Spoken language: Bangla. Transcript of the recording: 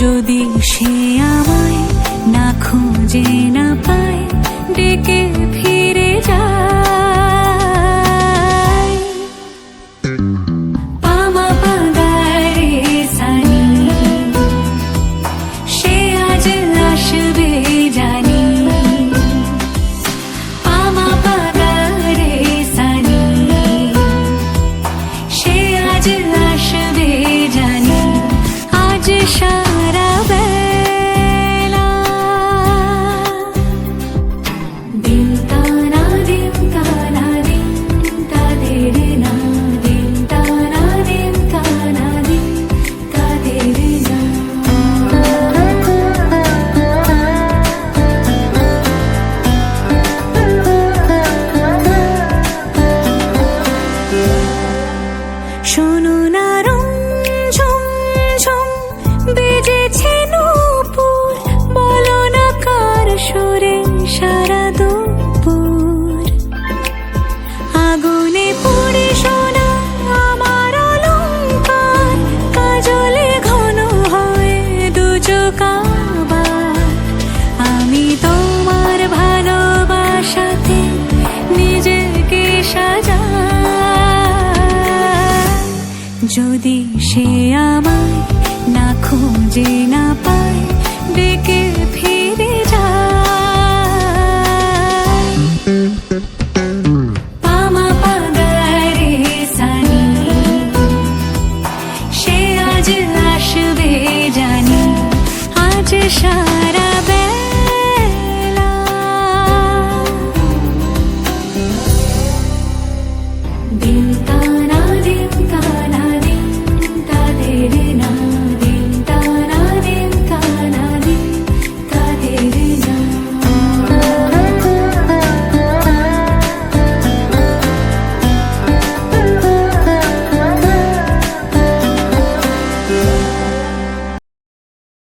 যদি সে আমায় না খুঁজে না পায় ডেকে ফিরে যায়। সে আজ আসবে 出路 যদি সে আমায় না খুঁজে না পায়, ডেকে ফিরে যা পামা সানি, সে আজ জানি, আজ সা